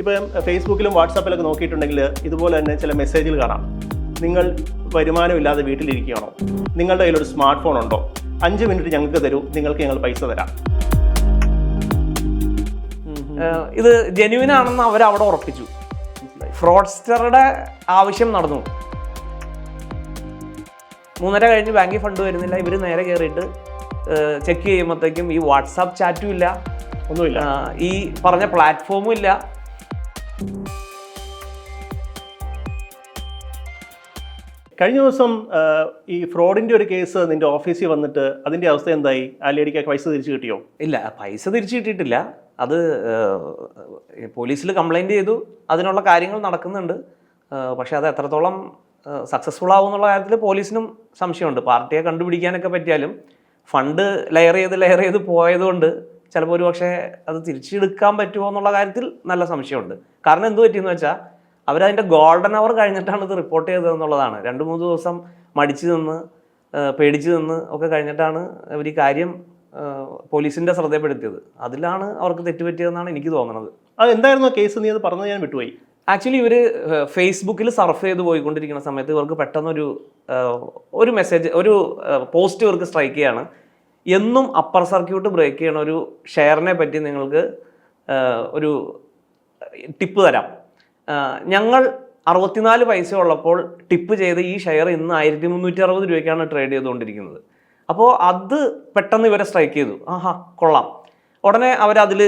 ഇപ്പം ഫേസ്ബുക്കിലും വാട്സാപ്പിലൊക്കെ നോക്കിയിട്ടുണ്ടെങ്കിൽ ഇതുപോലെ തന്നെ ചില മെസ്സേജുകൾ കാണാം. നിങ്ങൾ വരുമാനമില്ലാതെ വീട്ടിലിരിക്കുകയാണോ? നിങ്ങളുടെ കയ്യിലൊരു ഒരു സ്മാർട്ട് ഫോൺ ഉണ്ടോ? അഞ്ച് മിനിറ്റ് ഞങ്ങൾക്ക് തരൂ നിങ്ങൾക്ക് ഞങ്ങൾ പൈസ തരാം. ഇത് ജെന്യൂൻ ആണെന്ന് അവർ അവിടെ ഉറപ്പിച്ചു. ഫ്രോഡ്സ്റ്ററുടെ ആവശ്യം നടന്നു. മൂന്നര കഴിഞ്ഞ് ബാങ്കിൽ ഫണ്ട് വരുന്നില്ല. ഇവർ നേരെ കയറിയിട്ട് ചെക്ക് ചെയ്യുമ്പോഴത്തേക്കും ഈ വാട്സാപ്പ് ചാറ്റും ഇല്ല. ഒന്നുമില്ല. ഈ പറഞ്ഞ പ്ലാറ്റ്ഫോമും ഇല്ല. കഴിഞ്ഞ ദിവസം ഈ ഫ്രോഡിന്റെ ഒരു കേസ് നിന്റെ ഓഫീസിൽ വന്നിട്ട് അതിന്റെ അവസ്ഥ എന്തായി? ആ പൈസ തിരിച്ചു കിട്ടിയോ? ഇല്ല പൈസ തിരിച്ചു കിട്ടിയിട്ടില്ല. അത് പോലീസിൽ കംപ്ലൈന്റ് ചെയ്തു. അതിനുള്ള കാര്യങ്ങൾ നടക്കുന്നുണ്ട്. പക്ഷെ പക്ഷേ അത് എത്രത്തോളം സക്സസ്ഫുൾ ആവും എന്നുള്ള കാര്യത്തിൽ പോലീസിനും സംശയമുണ്ട്. പാർട്ടിയെ കണ്ടുപിടിക്കാനൊക്കെ പറ്റിയാലും ഫണ്ട് ലെയർ ചെയ്ത് ലെയർ ചെയ്ത് പോയതുകൊണ്ട് ചിലപ്പോൾ ഒരു പക്ഷേ അത് തിരിച്ചെടുക്കാൻ പറ്റുമോ എന്നുള്ള കാര്യത്തിൽ നല്ല സംശയമുണ്ട്. കാരണം എന്ത് പറ്റിയെന്ന് വെച്ചാൽ അവരതിന്റെ ഗോൾഡൻ അവർ കഴിഞ്ഞിട്ടാണ് ഇത് റിപ്പോർട്ട് ചെയ്തത് എന്നുള്ളതാണ്. രണ്ട് മൂന്ന് ദിവസം മടിച്ചു നിന്ന് പേടിച്ചു നിന്ന് ഒക്കെ കഴിഞ്ഞിട്ടാണ് അവർ ഈ കാര്യം പോലീസിന്റെ ശ്രദ്ധപ്പെടുത്തിയത് അതിലാണ് അവർക്ക് തെറ്റുപറ്റിയതെന്നാണ് എനിക്ക് തോന്നുന്നത്. അത് എന്തായിരുന്നു കേസ് നീ അത് പറഞ്ഞത് ഞാൻ വിട്ടുപോയി. ആക്ച്വലി ഇവർ ഫേസ്ബുക്കിൽ സർഫ് ചെയ്ത് പോയിക്കൊണ്ടിരിക്കുന്ന സമയത്ത് ഇവർക്ക് പെട്ടെന്നൊരു ഒരു മെസ്സേജ് ഒരു പോസ്റ്റ് ഇവർക്ക് സ്ട്രൈക്ക് ചെയ്യാണ്. എന്നും അപ്പർ സർക്യൂട്ട് ബ്രേക്ക് ചെയ്യണ ഒരു ഷെയറിനെ പറ്റി നിങ്ങൾക്ക് ഒരു ടിപ്പ് തരാം. ഞങ്ങൾ അറുപത്തിനാല് പൈസ ഉള്ളപ്പോൾ ടിപ്പ് ചെയ്ത് ഈ ഷെയർ ഇന്ന് ആയിരത്തി മുന്നൂറ്റി അറുപത് രൂപയ്ക്കാണ് ട്രേഡ് ചെയ്തുകൊണ്ടിരിക്കുന്നത്. അപ്പോൾ അത് പെട്ടെന്ന് ഇവരെ സ്ട്രൈക്ക് ചെയ്തു. ആഹാ കൊള്ളാം. ഉടനെ അവരതിൽ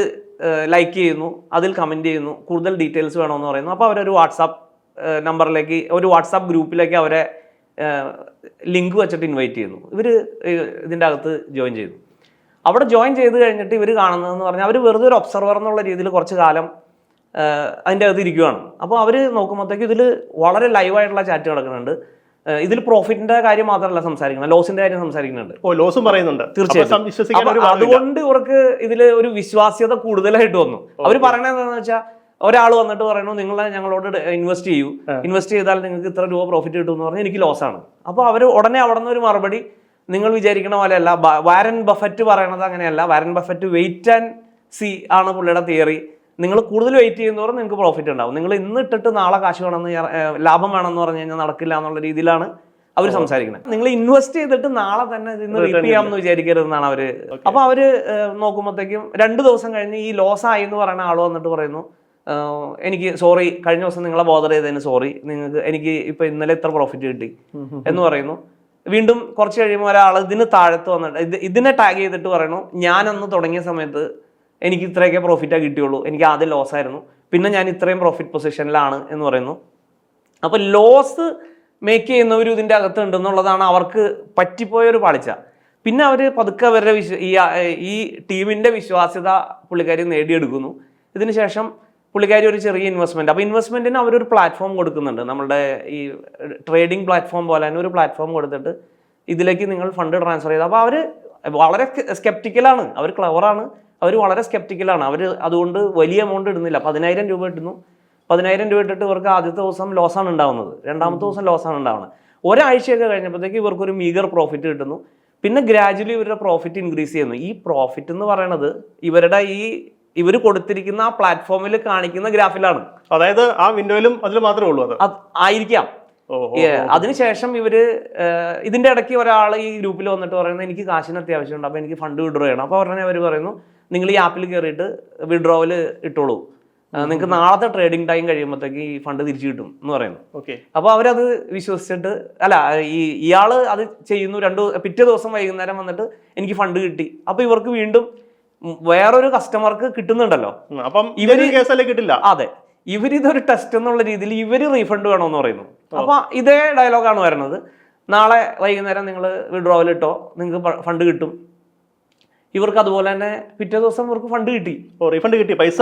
ലൈക്ക് ചെയ്യുന്നു അതിൽ കമന്റ് ചെയ്യുന്നു കൂടുതൽ ഡീറ്റെയിൽസ് വേണമെന്ന് പറയുന്നു. അപ്പോൾ അവരൊരു വാട്സാപ്പ് നമ്പറിലേക്ക് ഒരു വാട്സാപ്പ് ഗ്രൂപ്പിലേക്ക് അവരെ ലിങ്ക് വെച്ചിട്ട് ഇൻവൈറ്റ് ചെയ്യുന്നു. ഇവർ ഇതിന്റെ അകത്ത് ജോയിൻ ചെയ്തു. അവിടെ ജോയിൻ ചെയ്ത് കഴിഞ്ഞിട്ട് ഇവർ കാണുന്നതെന്ന് പറഞ്ഞാൽ അവർ വെറുതെ ഒരു ഒബ്സർവർ എന്നുള്ള രീതിയിൽ കുറച്ച് കാലം അതിന്റെ അകത്ത് ഇരിക്കുകയാണ് അപ്പോൾ അവർ നോക്കുമ്പോഴത്തേക്ക് ഇതിൽ വളരെ ലൈവായിട്ടുള്ള ചാറ്റ് നടക്കുന്നുണ്ട് ഇതിൽ പ്രോഫിറ്റിന്റെ കാര്യം മാത്രമല്ല സംസാരിക്കുന്നത്. ലോസിന്റെ കാര്യം സംസാരിക്കുന്നുണ്ട്. ഓ ലോസും പറയുന്നുണ്ട്. തീർച്ചയായിട്ടും. അതുകൊണ്ട് ഇവർക്ക് ഇതിൽ ഒരു വിശ്വാസ്യത കൂടുതലായിട്ട് വന്നു. അവർ പറയണത് എന്താണെന്ന് വെച്ചാൽ ഒരാൾ വന്നിട്ട് പറയണു നിങ്ങൾ ഞങ്ങളോട് ഇൻവെസ്റ്റ് ചെയ്യൂ. ഇൻവെസ്റ്റ് ചെയ്താൽ നിങ്ങൾക്ക് ഇത്ര രൂപ പ്രോഫിറ്റ് കിട്ടും എന്ന് പറഞ്ഞാൽ എനിക്ക് ലോസ് ആണ്. അപ്പോൾ അവർ ഉടനെ അവിടെ നിന്ന് ഒരു മറുപടി നിങ്ങൾ വിചാരിക്കണ പോലെയല്ല വാരൻ ബഫറ്റ് പറയണത് അങ്ങനെയല്ല. Warren Buffett wait and see ആണ് പുള്ളിയുടെ തിയറി നിങ്ങൾ കൂടുതൽ വെയിറ്റ് ചെയ്യുന്നതോറും നിങ്ങൾക്ക് പ്രോഫിറ്റ് ഉണ്ടാവും. നിങ്ങൾ ഇന്ന് ഇട്ടിട്ട് നാളെ കാശ് വേണമെന്ന് ലാഭം വേണമെന്ന് പറഞ്ഞു കഴിഞ്ഞാൽ നടക്കില്ല എന്നുള്ള രീതിയിലാണ് അവർ സംസാരിക്കുന്നത്. നിങ്ങൾ ഇൻവെസ്റ്റ് ചെയ്തിട്ട് നാളെ തന്നെ ഇന്ന് റീപ്പ് ചെയ്യാമെന്ന് വിചാരിക്കരുതെന്നാണ് അവർ അപ്പൊ അവർ ഏഹ്, നോക്കുമ്പോഴത്തേക്കും രണ്ട് ദിവസം കഴിഞ്ഞ് ഈ ലോസ് ആയി എന്ന് പറയുന്ന ആൾ വന്നിട്ട് പറയുന്നു എനിക്ക് സോറി കഴിഞ്ഞ ദിവസം നിങ്ങളെ ബോധർ ചെയ്തതിന് സോറി നിങ്ങൾക്ക് എനിക്ക് ഇപ്പൊ ഇന്നലെ ഇത്ര പ്രോഫിറ്റ് കിട്ടി എന്ന് പറയുന്നു. വീണ്ടും കുറച്ച് കഴിയുമ്പോൾ ഒരാൾ ഇതിന് താഴത്ത് വന്നിട്ട് ഇത് ഇതിനെ ടാഗ് ചെയ്തിട്ട് പറയണു ഞാനന്ന് തുടങ്ങിയ സമയത്ത് എനിക്ക് ഇത്രയൊക്കെ പ്രോഫിറ്റാ കിട്ടിയുള്ളൂ. എനിക്ക് ആദ്യം ലോസ് ആയിരുന്നു. പിന്നെ ഞാൻ ഇത്രയും പ്രോഫിറ്റ് പൊസിഷനിലാണ് എന്ന് പറയുന്നു. അപ്പൊ ലോസ് മേക്ക് ചെയ്യുന്നവരും ഇതിന്റെ അകത്തുണ്ട് എന്നുള്ളതാണ് അവർക്ക് പറ്റിപ്പോയ ഒരു പാളിച്ച. പിന്നെ അവർ പതുക്കെ അവരുടെ വിശ്വ ഈ ഈ ടീമിന്റെ വിശ്വാസ്യത പുള്ളിക്കാരി നേടിയെടുക്കുന്നു. ഇതിനുശേഷം പുള്ളിക്കാരി ഒരു ചെറിയ ഇൻവെസ്റ്റ്മെന്റ് അപ്പോൾ ഇൻവെസ്റ്റ്മെന്റിന് അവരൊരു പ്ലാറ്റ്ഫോം കൊടുക്കുന്നുണ്ട്. നമ്മുടെ ഈ ട്രേഡിംഗ് പ്ലാറ്റ്ഫോം പോലെ തന്നെ ഒരു പ്ലാറ്റ്ഫോം കൊടുത്തിട്ട് ഇതിലേക്ക് നിങ്ങൾ ഫണ്ട് ട്രാൻസ്ഫർ ചെയ്ത്. അപ്പോൾ അവർ വളരെ സ്കെപ്റ്റിക്കലാണ് അവർ ക്ലവറാണ് അവർ വളരെ സ്കെപ്റ്റിക്കലാണ് അവർ അതുകൊണ്ട് വലിയ എമൗണ്ട് ഇടുന്നില്ല. പതിനായിരം രൂപ ഇട്ടുന്നു പതിനായിരം രൂപ ഇട്ടിട്ട് ഇവർക്ക് ആദ്യത്തെ ദിവസം ലോസാണ് ഉണ്ടാവുന്നത്. രണ്ടാമത്തെ ദിവസം ലോസാണ് ഉണ്ടാവുന്നത്. ഒരാഴ്ചയൊക്കെ കഴിഞ്ഞപ്പോഴത്തേക്ക് ഇവർക്കൊരു മീഗർ പ്രോഫിറ്റ് കിട്ടുന്നു. പിന്നെ ഗ്രാജുവലി ഇവരുടെ പ്രോഫിറ്റ് ഇൻക്രീസ് ചെയ്യുന്നു. ഈ പ്രോഫിറ്റ് എന്ന് പറയുന്നത് ഇവരുടെ ഈ ഇവർ കൊടുത്തിരിക്കുന്ന ആ പ്ലാറ്റ്ഫോമിൽ കാണിക്കുന്ന ഗ്രാഫിലാണ്. അതായത് ആ വിൻഡോയിലും അതിൽ മാത്രമേ ഉള്ളൂ അത്? ആയിരിക്കാം. അതിനുശേഷം ഇവർ ഇതിന്റെ ഇടയ്ക്ക് ഒരാൾ ഈ ഗ്രൂപ്പിൽ വന്നിട്ട് പറയുന്നത് എനിക്ക് കാശിന് അത്യാവശ്യമുണ്ട്. അപ്പോൾ എനിക്ക് ഫണ്ട് വിഡ്രോ ചെയ്യണം. അപ്പോൾ ഉടനെ അവർ പറയുന്നു നിങ്ങൾ ഈ ആപ്പിൽ കയറിയിട്ട് വിഡ്രോവൽ ഇട്ടോളൂ. നിങ്ങൾക്ക് നാളത്തെ ട്രേഡിംഗ് ടൈം കഴിയുമ്പോഴത്തേക്ക് ഈ ഫണ്ട് തിരിച്ചു കിട്ടും എന്ന് പറയുന്നു. ഓക്കെ അപ്പോൾ അവരത് വിശ്വസിച്ചിട്ട് അല്ല ഈ ഇയാൾ അത് ചെയ്യുന്നു രണ്ട് പിറ്റേ ദിവസം വൈകുന്നേരം വന്നിട്ട് എനിക്ക് ഫണ്ട് കിട്ടി. അപ്പോൾ ഇവർക്ക് വീണ്ടും വേറൊരു കസ്റ്റമർക്ക് കിട്ടുന്നുണ്ടല്ലോ. അപ്പം ഇവർ ഇവർ കേസല്ലേ കിട്ടില്ല? അതെ. ഇവരിതൊരു ടെസ്റ്റ് എന്നുള്ള രീതിയിൽ ഇവർ റീഫണ്ട് വേണമെന്ന് പറയുന്നു. അപ്പൊ ഇതേ ഡയലോഗാണ് വരുന്നത്. നാളെ വൈകുന്നേരം നിങ്ങൾ വിഡ്രോവൽ ഇട്ടോ നിങ്ങൾക്ക് ഫണ്ട് കിട്ടും. ഇവർക്ക് അതുപോലെ തന്നെ പിറ്റേ ദിവസം ഇവർക്ക് ഫണ്ട് കിട്ടി. ഓ റീഫണ്ട് കിട്ടി. പൈസ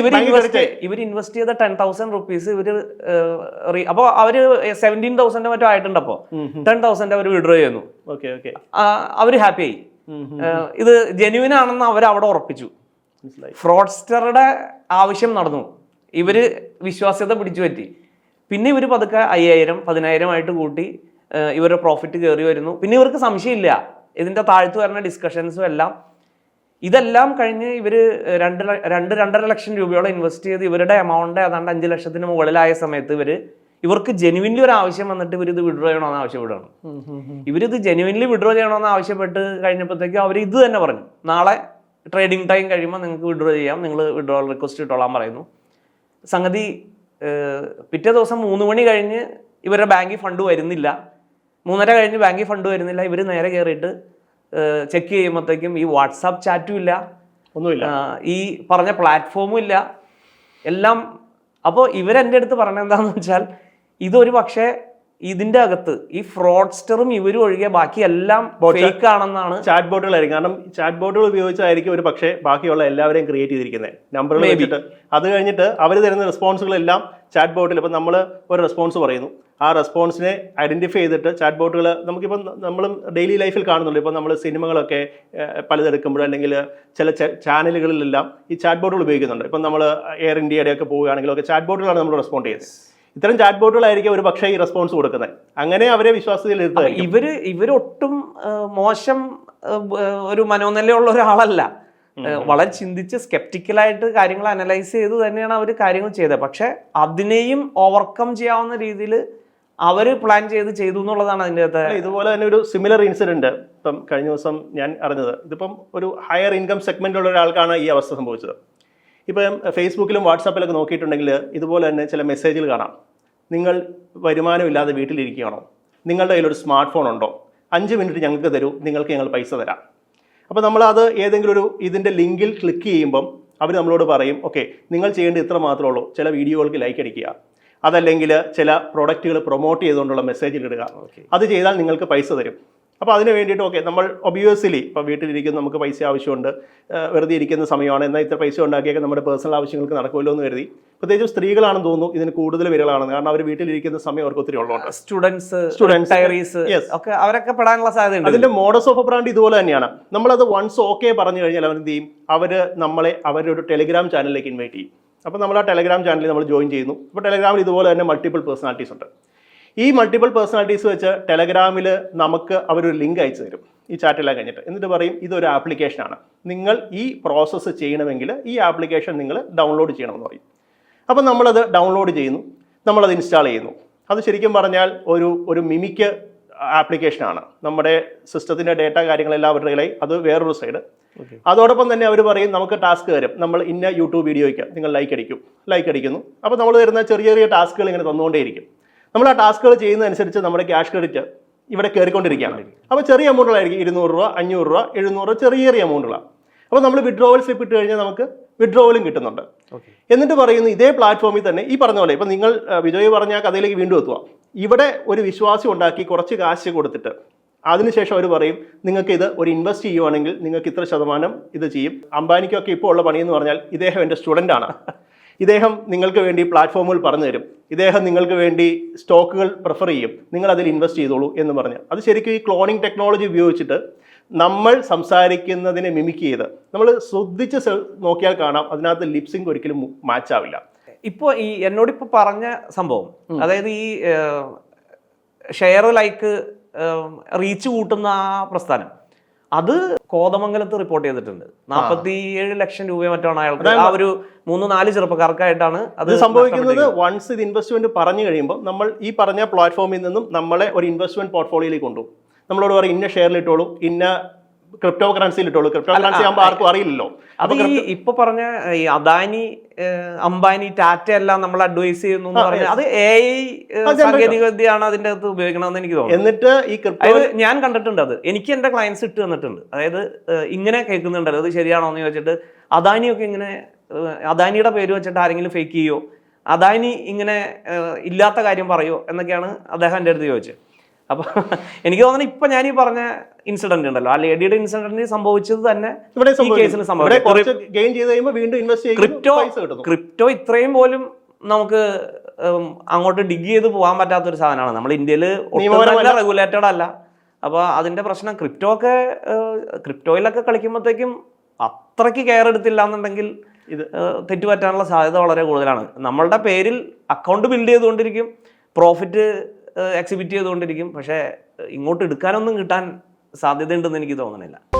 ഇവർ ഇൻവെസ്റ്റ് ഇവർ ഇൻവെസ്റ്റ് ചെയ്ത ടെൻ തൗസൻഡ് റുപ്പീസ് ഇവർ അപ്പോൾ അവർ സെവന്റീൻ തൗസൻഡ് മറ്റോ ആയിട്ടുണ്ട് അപ്പോൾ ടെൻ തൗസൻഡ് അവർ വിഡ്രോ ചെയ്യുന്നു. ഓക്കെ ഓക്കെ അവർ ഹാപ്പി ആയി. ഇത് ജെന്യൂൻ ആണെന്ന് അവർ അവിടെ ഉറപ്പിച്ചു. ഫ്രോഡ്സ്റ്ററുടെ ആവശ്യം നടന്നു. ഇവർ വിശ്വാസ്യത പിടിച്ചു പറ്റി. പിന്നെ ഇവർ പതുക്കെ അയ്യായിരം പതിനായിരം ആയിട്ട് കൂട്ടി ഇവരുടെ പ്രോഫിറ്റ് കയറി വരുന്നു. പിന്നെ ഇവർക്ക് സംശയമില്ല. ഇതിന്റെ താഴ്ത്തു വരുന്ന ഡിസ്കഷൻസും എല്ലാം. ഇതെല്ലാം കഴിഞ്ഞ് ഇവർ രണ്ട് രണ്ട് രണ്ടര ലക്ഷം രൂപയോളം ഇൻവെസ്റ്റ് ചെയ്ത് ഇവരുടെ എമൗണ്ട് ഏതാണ്ട് അഞ്ച് ലക്ഷത്തിന് മുകളിലായ സമയത്ത് ഇവർ ഇവർക്ക് ജെനുവിൻലി ഒരു ആവശ്യം വന്നിട്ട് ഇവരിത് വിഡ്രോ ചെയ്യണമെന്ന് ആവശ്യപ്പെടുകയാണ്. ഇവരിത് ജെനുവിൻലി വിഡ്രോ ചെയ്യണമെന്ന് ആവശ്യപ്പെട്ട് കഴിഞ്ഞപ്പോഴത്തേക്കും അവർ ഇത് തന്നെ പറഞ്ഞു. നാളെ ട്രേഡിംഗ് ടൈം കഴിയുമ്പോൾ നിങ്ങൾക്ക് വിഡ്രോ ചെയ്യാം. നിങ്ങൾ വിഡ്രോ റിക്വസ്റ്റ് ഇട്ടോളാൻ പറയുന്നു. സംഗതി പിറ്റേ ദിവസം മൂന്ന് മണി കഴിഞ്ഞ് ഇവരുടെ ബാങ്കിൽ ഫണ്ട് വരുന്നില്ല. മൂന്നര കഴിഞ്ഞ് ബാങ്കിൽ ഫണ്ട് വരുന്നില്ല. ഇവർ നേരെ കയറിയിട്ട് ചെക്ക് ചെയ്യുമ്പോഴത്തേക്കും ഈ വാട്സാപ്പ് ചാറ്റും ഇല്ല. ഒന്നുമില്ല. ഈ പറഞ്ഞ പ്ലാറ്റ്ഫോമും ഇല്ല. എല്ലാം അപ്പോൾ ഇവരെന്റെ അടുത്ത് പറഞ്ഞത് എന്താണെന്ന് വെച്ചാൽ ഇതൊരു പക്ഷേ ഇതിന്റെ അകത്ത് ഈ ഫ്രോഡ്സ്റ്ററും ഇവരും ഒഴികെ ബാക്കി എല്ലാം ഫേക്ക് ആണെന്നാണ് ചാറ്റ് ബോട്ടുകളായിരിക്കും കാരണം ചാറ്റ് ബോട്ടുകൾ ഉപയോഗിച്ചായിരിക്കും ഒരു പക്ഷേ ബാക്കിയുള്ള എല്ലാവരെയും ക്രിയേറ്റ് ചെയ്തിരിക്കുന്നത് നമ്പറുകൾ വെച്ചിട്ട്. അത് കഴിഞ്ഞിട്ട് അവർ തരുന്ന റെസ്പോൺസുകളെല്ലാം ചാറ്റ് ബോട്ടിൽ ഇപ്പം നമ്മൾ ഒരു റെസ്പോൺസ് പറയുന്നു. ആ റെസ്പോൺസിനെ ഐഡന്റിഫൈ ചെയ്തിട്ട് ചാറ്റ് ബോട്ടുകൾ നമുക്കിപ്പം നമ്മൾ ഡെയിലി ലൈഫിൽ കാണുന്നുണ്ട്. ഇപ്പം നമ്മൾ സിനിമകളൊക്കെ പലതെടുക്കുമ്പോൾ അല്ലെങ്കിൽ ചില ചാനലുകളിലെല്ലാം ഈ ചാറ്റ് ബോട്ടുകൾ ഉപയോഗിക്കുന്നുണ്ട്. ഇപ്പം നമ്മൾ എയർ ഇന്ത്യയുടെ ഒക്കെ പോവുകയാണെങ്കിലൊക്കെ ചാറ്റ് ബോട്ടുകളാണ് നമ്മൾ റെസ്പോണ്ട് ചെയ്യുന്നത്. ഇത്തരം ചാറ്റ് ബോട്ടുകളായിരിക്കും ഒരു പക്ഷേ ഈ റെസ്പോൺസ് കൊടുക്കുന്നത്. അങ്ങനെ അവരെ വിശ്വാസത്തിൽ ഇവർ ഇവരൊട്ടും മോശം ഒരു മനോനിലയുള്ള ഒരാളല്ല. വളരെ ചിന്തിച്ച് സ്കെപ്റ്റിക്കലായിട്ട് കാര്യങ്ങൾ അനലൈസ് ചെയ്ത് തന്നെയാണ് അവർ കാര്യങ്ങൾ ചെയ്തത്. പക്ഷെ അതിനെയും ഓവർകം ചെയ്യാവുന്ന രീതിയിൽ അവർ പ്ലാൻ ചെയ്ത് ചെയ്തു എന്നുള്ളതാണ് അതിന്റെ അകത്ത് ഇതുപോലെ തന്നെ ഒരു സിമിലർ ഇൻസിഡന്റ് ഇപ്പം കഴിഞ്ഞ ദിവസം ഞാൻ അറിഞ്ഞത്. ഇതിപ്പം ഒരു ഹയർ ഇൻകം സെഗ്മെന്റ് ഉള്ള ഒരാൾക്കാണ് ഈ അവസ്ഥ സംഭവിച്ചത്. ഇപ്പം ഫേസ്ബുക്കിലും വാട്സാപ്പിലൊക്കെ നോക്കിയിട്ടുണ്ടെങ്കിൽ ഇതുപോലെ തന്നെ ചില മെസ്സേജുകൾ കാണാം. നിങ്ങൾ വരുമാനമില്ലാതെ വീട്ടിലിരിക്കുകയാണോ? നിങ്ങളുടെ കയ്യിലൊരു സ്മാർട്ട് ഫോൺ ഉണ്ടോ? അഞ്ച് മിനിറ്റ് ഞങ്ങൾക്ക് തരൂ നിങ്ങൾക്ക് ഞങ്ങൾ പൈസ തരാം. അപ്പോൾ നമ്മളത് ഏതെങ്കിലും ഒരു ഇതിന്റെ ലിങ്കിൽ ക്ലിക്ക് ചെയ്യുമ്പം അവർ നമ്മളോട് പറയും ഓക്കെ നിങ്ങൾ ചെയ്യേണ്ടത് ഇത്ര മാത്രമേ ഉള്ളൂ. ചില വീഡിയോകൾക്ക് ലൈക്ക് അടിക്കുക. അതല്ലെങ്കിൽ ചില പ്രൊഡക്റ്റുകൾ പ്രൊമോട്ട് ചെയ്തുകൊണ്ടുള്ള മെസ്സേജിൽ ഇടുക. അത് ചെയ്താൽ നിങ്ങൾക്ക് പൈസ തരും. അപ്പോൾ അതിന് വേണ്ടിയിട്ട് ഓക്കെ നമ്മൾ ഒബിയസ്ലി ഇപ്പോൾ വീട്ടിലിരിക്കുന്ന നമുക്ക് പൈസ ആവശ്യമുണ്ട്. വെറുതെ ഇരിക്കുന്ന സമയമാണ്. എന്നാൽ ഇത്ര പൈസ ഉണ്ടാക്കിയൊക്കെ നമ്മുടെ പേഴ്സണൽ ആവശ്യങ്ങൾക്ക് നടക്കുമല്ലോ എന്ന് കരുതി. പ്രത്യേകിച്ചും സ്ത്രീകളാണെന്ന് തോന്നുന്നു ഇതിന് കൂടുതൽ വിരളാണെന്ന് കാരണം അവർ വീട്ടിലിരിക്കുന്ന സമയം അവർക്ക് ഒത്തിരി ഉള്ളതുകൊണ്ട്. Students students. ഒക്കെ അവരൊക്കെ പെടാനുള്ള സാധ്യതയുണ്ട്. അതിന്റെ മോഡസ് ഓഫ് ബ്രാൻഡ് ഇതുപോലെ തന്നെയാണ്. നമ്മളത് വൺസ് ഓക്കെ പറഞ്ഞു കഴിഞ്ഞാൽ അവർ എന്ത് ചെയ്യും? അവർ നമ്മളെ അവരുടെ ഒരു ടെലിഗ്രാം ചാനലിലേക്ക് ഇൻവൈറ്റ് ചെയ്യും. അപ്പോൾ നമ്മൾ ആ ടെലഗ്രാം ചാനലിൽ നമ്മൾ ജോയിൻ ചെയ്യുന്നു. അപ്പോൾ ടെലഗ്രാമിൽ ഇതുപോലെ തന്നെ മൾട്ടിപ്പിൾ പേഴ്സണാലിറ്റീസ് ഉണ്ട്. ഈ മൾട്ടിപ്പിൾ പേഴ്സണാലിറ്റീസ് വെച്ച് ടെലഗ്രാമിൽ നമുക്ക് അവരൊരു ലിങ്ക് അയച്ചു തരും. ഈ ചാറ്റെല്ലാം കഴിഞ്ഞിട്ട്. എന്നിട്ട് പറയും ഇതൊരു ആപ്ലിക്കേഷനാണ് നിങ്ങൾ ഈ പ്രോസസ്സ് ചെയ്യണമെങ്കിൽ ഈ ആപ്ലിക്കേഷൻ നിങ്ങൾ ഡൗൺലോഡ് ചെയ്യണമെന്ന് പറയും. അപ്പം നമ്മളത് ഡൗൺലോഡ് ചെയ്യുന്നു. നമ്മളത് ഇൻസ്റ്റാൾ ചെയ്യുന്നു. അത് ശരിക്കും പറഞ്ഞാൽ ഒരു ഒരു മിമിക്ക് ആപ്ലിക്കേഷനാണ് നമ്മുടെ സിസ്റ്റത്തിന്റെ ഡേറ്റ കാര്യങ്ങളെല്ലാം അവരുടെ അത് വേറൊരു സൈഡ് അതോടൊപ്പം തന്നെ അവർ പറയും നമുക്ക് ടാസ്ക് തരും. നമ്മൾ ഇന്ന യൂട്യൂബ് വീഡിയോയ്ക്ക് നിങ്ങൾ ലൈക്ക് അടിക്കും. ലൈക്ക് അടിക്കുന്നു. അപ്പോൾ നമ്മൾ തരുന്ന ചെറിയ ചെറിയ ടാസ്കുകൾ ഇങ്ങനെ തന്നുകൊണ്ടേയിരിക്കും. നമ്മൾ ആ ടാസ്കുകൾ ചെയ്യുന്നതനുസരിച്ച് നമ്മുടെ ക്യാഷ് ക്രെഡിറ്റ് ഇവിടെ കയറിക്കൊണ്ടിരിക്കുകയാണ്. അപ്പോൾ ചെറിയ എമൗണ്ടുകളായിരിക്കും. ഇരുന്നൂറ് രൂപ അഞ്ഞൂറ് രൂപ എഴുന്നൂറ് രൂപ ചെറിയ ചെറിയ എമൗണ്ടുകളാണ് അപ്പോൾ നമ്മൾ വിഡ്രോവൽ സ്ലിപ്പ് ഇട്ട് കഴിഞ്ഞാൽ നമുക്ക് വിഡ്രോവലും കിട്ടുന്നുണ്ട്. എന്നിട്ട് പറയുന്നു ഇതേ പ്ലാറ്റ്ഫോമിൽ തന്നെ ഈ പറഞ്ഞ പോലെ ഇപ്പം നിങ്ങൾ വിജയ് പറഞ്ഞ കഥയിലേക്ക് വീണ്ടും എത്തുക. ഇവിടെ ഒരു വിശ്വാസം ഉണ്ടാക്കി കുറച്ച് കാശ് കൊടുത്തിട്ട് അതിനുശേഷം അവർ പറയും നിങ്ങൾക്ക് ഇത് ഒരു ഇൻവെസ്റ്റ് ചെയ്യുവാണെങ്കിൽ നിങ്ങൾക്ക് ഇത്ര ശതമാനം ഇത് ചെയ്യും. അംബാനിക്കൊക്കെ ഇപ്പോൾ ഉള്ള പണി എന്ന് പറഞ്ഞാൽ ഇദ്ദേഹം എന്റെ സ്റ്റുഡന്റ് ആണ്. ഇദ്ദേഹം നിങ്ങൾക്ക് വേണ്ടി പ്ലാറ്റ്ഫോമുകൾ പറഞ്ഞു തരും. ഇദ്ദേഹം നിങ്ങൾക്ക് വേണ്ടി സ്റ്റോക്കുകൾ പ്രിഫർ ചെയ്യും. നിങ്ങൾ അതിൽ ഇൻവെസ്റ്റ് ചെയ്തോളൂ എന്ന് പറഞ്ഞ്. അത് ശരിക്കും ഈ ക്ലോണിംഗ് ടെക്നോളജി ഉപയോഗിച്ചിട്ട് നമ്മൾ സംസാരിക്കുന്നതിനെ മിമിക് ചെയ്ത്. നമ്മൾ ശ്രദ്ധിച്ച് നോക്കിയാൽ കാണാം അതിനകത്ത് ലിപ്സിംഗ് ഒരിക്കലും മാച്ച് ആവില്ല. ഇപ്പോൾ ഈ എന്നോടിപ്പോൾ പറഞ്ഞ സംഭവം അതായത് ഈ ഷെയർ ലൈക്ക് റീച്ച് കൂട്ടുന്ന ആ പ്രസ്ഥാനം. അത് കോതമംഗലത്ത് റിപ്പോർട്ട് ചെയ്തിട്ടുണ്ട്. നാൽപ്പത്തി ഏഴ് ലക്ഷം രൂപ മറ്റാണ് അയാൾക്ക്. ആ ഒരു മൂന്ന് നാല് ചെറുപ്പക്കാർക്കായിട്ടാണ് അത് സംഭവിക്കുന്നത് വൺസ് ഇത് ഇൻവെസ്റ്റ്മെന്റ് പറഞ്ഞു കഴിയുമ്പോൾ നമ്മൾ ഈ പറഞ്ഞ പ്ലാറ്റ്ഫോമിൽ നിന്നും നമ്മളെ ഒരു ഇൻവെസ്റ്റ്മെന്റ് പോർട്ട്ഫോളിയോയിലേക്ക് കൊണ്ടുപോകും. നമ്മളോട് പറയും ഇന്ന ഷെയറിൽ ഇട്ടോളൂ ഇന്ന ക്രിപ്റ്റോ കറൻസിയിൽ ഇട്ടോളൂ ക്രിപ്റ്റോ കറൻസി ആകുമ്പോൾ ആർക്കും അറിയില്ലല്ലോ. അത് ഈ ഇപ്പൊ പറഞ്ഞ ഈ അദാനി അംബാനി ടാറ്റ എല്ലാം നമ്മൾ അഡ്വൈസ് ചെയ്യുന്നു അത് എ ഐ സാങ്കേതിക വിദ്യയാണ് അതിന്റെ അകത്ത് ഉപയോഗിക്കണമെന്ന് എനിക്ക് തോന്നുന്നു. എന്നിട്ട് ഈ ക്രിപ്റ്റോ ഞാൻ കണ്ടിട്ടുണ്ട് അത്. എനിക്ക് എന്റെ ക്ലയൻസ് ഇട്ട് തന്നിട്ടുണ്ട്. അതായത് ഇങ്ങനെ കേൾക്കുന്നുണ്ടല്ലോ അത് ശരിയാണോ എന്ന് ചോദിച്ചിട്ട് അദാനിയൊക്കെ ഇങ്ങനെ അദാനിയുടെ പേര് വെച്ചിട്ട് ആരെങ്കിലും ഫേക്ക് ചെയ്യോ? അദാനി ഇങ്ങനെ ഇല്ലാത്ത കാര്യം പറയോ എന്നൊക്കെയാണ് അദ്ദേഹം എന്റെ അടുത്ത് ചോദിച്ചത്. അപ്പൊ എനിക്ക് തോന്നുന്നു ഇപ്പൊ ഞാൻ ഈ പറഞ്ഞ ഇൻസിഡന്റ് ഉണ്ടല്ലോ. ആ ലേഡിയുടെ ഇൻസിഡന്റ് സംഭവിച്ചത് തന്നെ ഇവിടെ ഈ കേസിൽ ഗെയിൻ ചെയ്ത് കഴിയുമ്പോൾ വീണ്ടും ഇൻവെസ്റ്റ് ക്രിപ്റ്റോ ക്രിപ്റ്റോ ഇത്രയും പോലും നമുക്ക് അങ്ങോട്ട് ഡിഗ് ചെയ്ത് പോകാൻ പറ്റാത്ത ഒരു സാധനമാണ്. നമ്മൾ ഇന്ത്യയിൽ. റെഗുലേറ്റഡ് അല്ല. അപ്പോൾ അതിന്റെ പ്രശ്നം ക്രിപ്റ്റോ ഒക്കെ ക്രിപ്റ്റോയിലൊക്കെ കളിക്കുമ്പോഴത്തേക്കും അത്രയ്ക്ക് കെയർ എടുത്തില്ല എന്നുണ്ടെങ്കിൽ ഇത് തെറ്റുപറ്റാനുള്ള സാധ്യത വളരെ കൂടുതലാണ്. നമ്മളുടെ പേരിൽ അക്കൗണ്ട് ബിൽഡ് ചെയ്തുകൊണ്ടിരിക്കും. പ്രോഫിറ്റ് എക്സിബിറ്റ് ചെയ്തുകൊണ്ടിരിക്കും. പക്ഷേ ഇങ്ങോട്ട് എടുക്കാനൊന്നും കിട്ടാൻ സാധ്യതയുണ്ടെന്ന് എനിക്ക് തോന്നുന്നില്ല